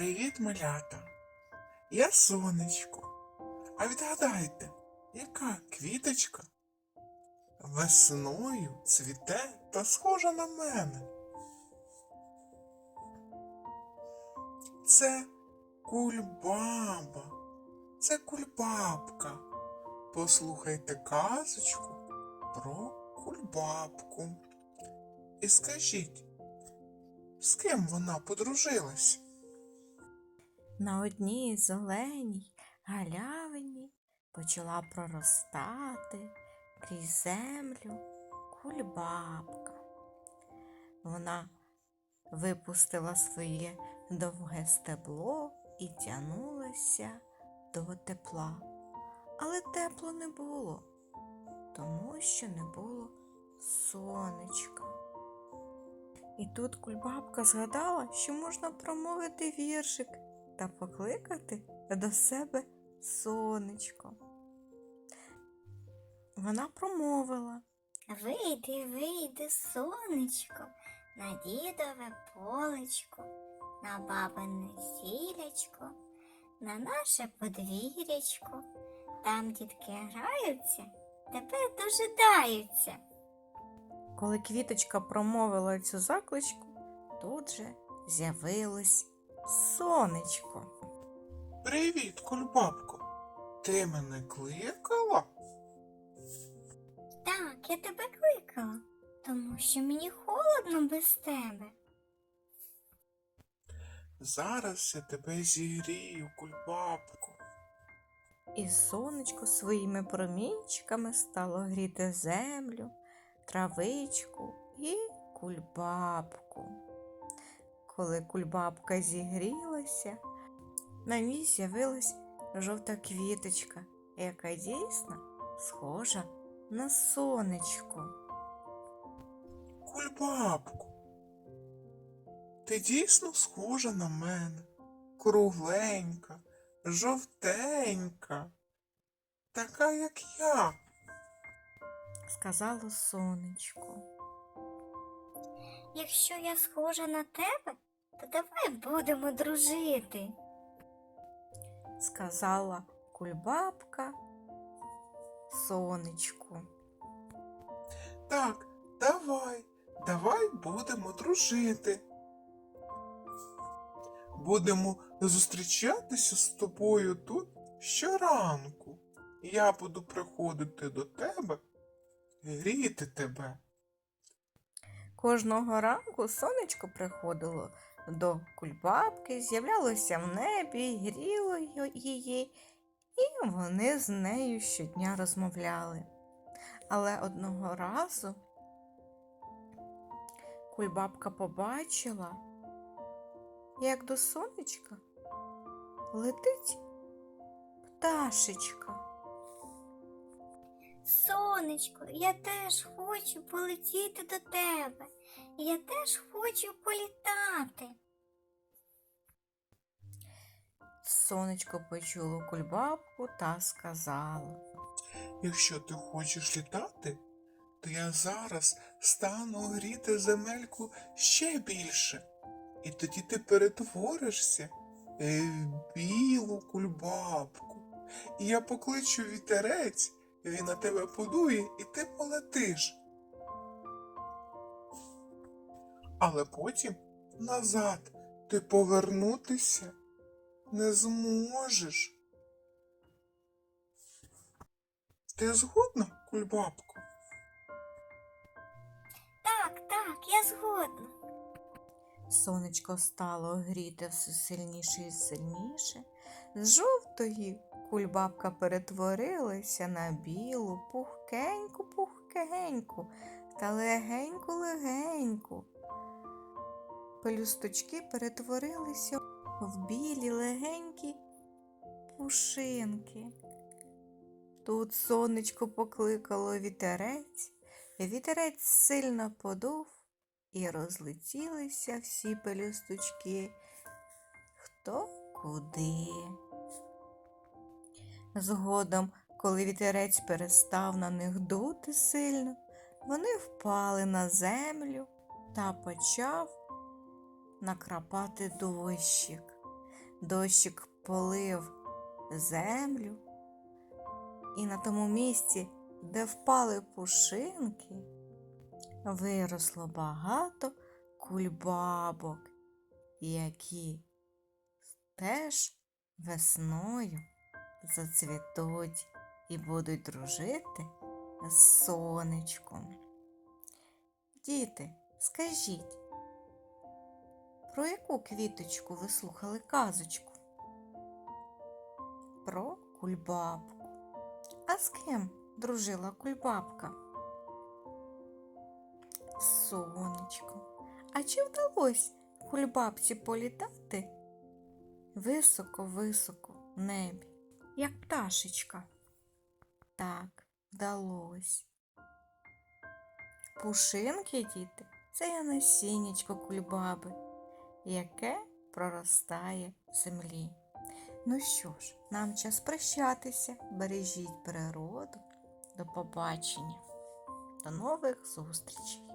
Привіт, малята! Я сонечко. А відгадайте, яка квіточка весною цвіте та схожа на мене? Це кульбаба, це кульбабка. Послухайте казочку про кульбабку. І скажіть, з ким вона подружилась? На одній зеленій галявині почала проростати крізь землю кульбабка. Вона випустила своє довге стебло і тянулася до тепла. Але тепло не було, тому що не було сонечка. І тут кульбабка згадала, що можна промовити віршик та покликати до себе сонечко. Вона промовила Вийди, вийди, сонечко, на дідове полечко, на бабине сілячко, на наше подвір'ячко. Там дітки граються, тебе дожидаються. Коли квіточка промовила цю закличку, тут же з'явилось сонечко. Привіт, кульбабко. Ти мене кликала? Так, я тебе кликала, тому що мені холодно без тебе. Зараз я тебе зігрію, кульбабко. І сонечко своїми промінчиками стало гріти землю, травичку і кульбабку. Коли кульбабка зігрілася, на ній з'явилась жовта квіточка, яка дійсно схожа на сонечко. Кульбабко. Ти дійсно схожа на мене. Кругленька, жовтенька. Така, як я. сказало сонечко. Якщо я схожа на тебе, то давай будемо дружити. сказала кульбабка сонечку. Так, давай, давай будемо дружити. Будемо зустрічатися з тобою тут щоранку. Я буду приходити до тебе, гріти тебе. Кожного ранку сонечко приходило до кульбабки, з'являлося в небі, гріло її, і вони з нею щодня розмовляли. Але одного разу кульбабка побачила, як до сонечка летить пташечка. Сонечко, я теж хочу полетіти до тебе. Я теж хочу політати. Сонечко почуло кульбабку та сказало. Якщо ти хочеш літати, то я зараз стану гріти земельку ще більше. І тоді ти перетворишся е, в білу кульбабку. І я покличу вітерець, він на тебе подує, і ти полетиш. Але потім назад ти повернутися не зможеш. Ти згодна, кульбабко? Так, так, я згодна. Сонечко стало гріти все сильніше і сильніше. З жовтої кульбабка перетворилася на білу, пухкеньку, пухкеньку та легеньку, легеньку. Пелюсточки перетворилися в білі легенькі пушинки. Тут сонечко покликало вітерець, вітерець сильно подув, і розлетілися всі пелюсточки. Хто куди. Згодом, коли вітерець перестав на них дути сильно, вони впали на землю та почав накрапати дощик. Дощик полив землю, і на тому місці, де впали пушинки, виросло багато кульбабок, які теж весною зацвітуть і будуть дружити з сонечком. Діти, скажіть, про яку квіточку ви слухали казочку? Про кульбабку. А з ким дружила кульбабка? З сонечком. А чи вдалося кульбабці політати високо-високо в небі, як пташечка? Так, вдалося. Пушинки, діти, це є насіннячко кульбаби, яке проростає в землі. Ну що ж, нам час прощатися. Бережіть природу. До побачення. До нових зустрічей.